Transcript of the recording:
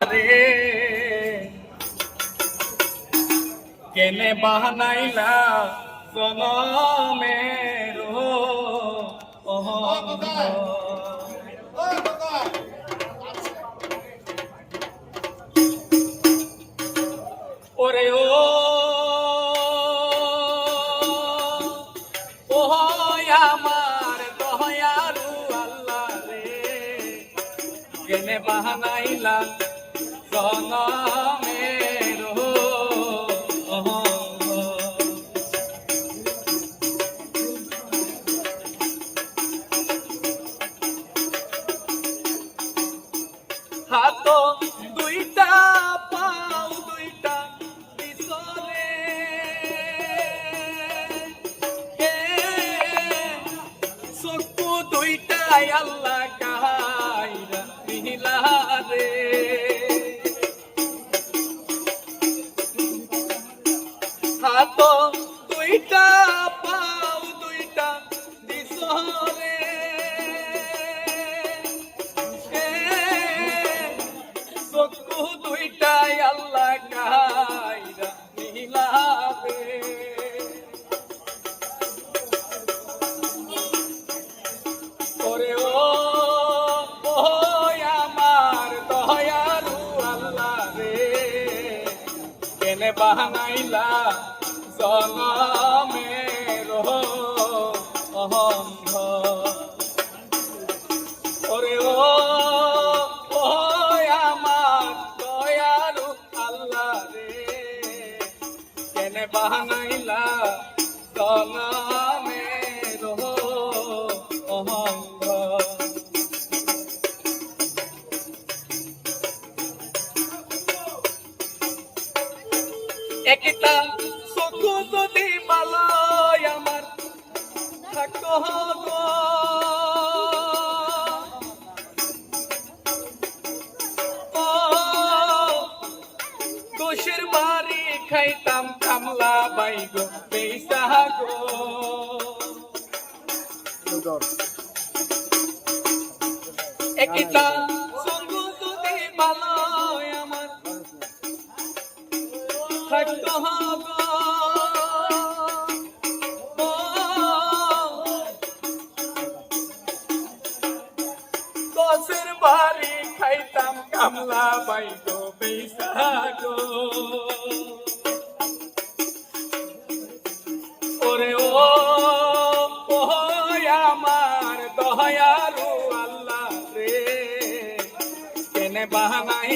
রে। কেনে বাহানাইলা জনমের ওরে ও। আমার দয়ালু আল্লাহ রে। কেনে বাহানাইলা হাত দুইটা পাও দুইটা পিছনে চকু দুইটাই আল্লাহ হাত দুইটা পাও দুইটা দিশরে চকু দুইটাই আল্লাহ কাইরা মিলাবে কেনে বাহানাইলা জনমের অহংগ ওরে ও আমার দয়ালু আল্লাহ রে কেনে বাহানাইলা জনমের একটা চকু যদি মালয় আমার থাকতো দোষের বাড়ি খাইতাম কামলা বাইগো পেইসা গো। একটা সঙ্গ যদি ভালো আমার থাকতে হবে। দশের বাড়ি খাইতাম কামলা বাইতো বেসাগো ওরে ও আমার দয়ালু আল্লাহ রে। কেনে বাহানাই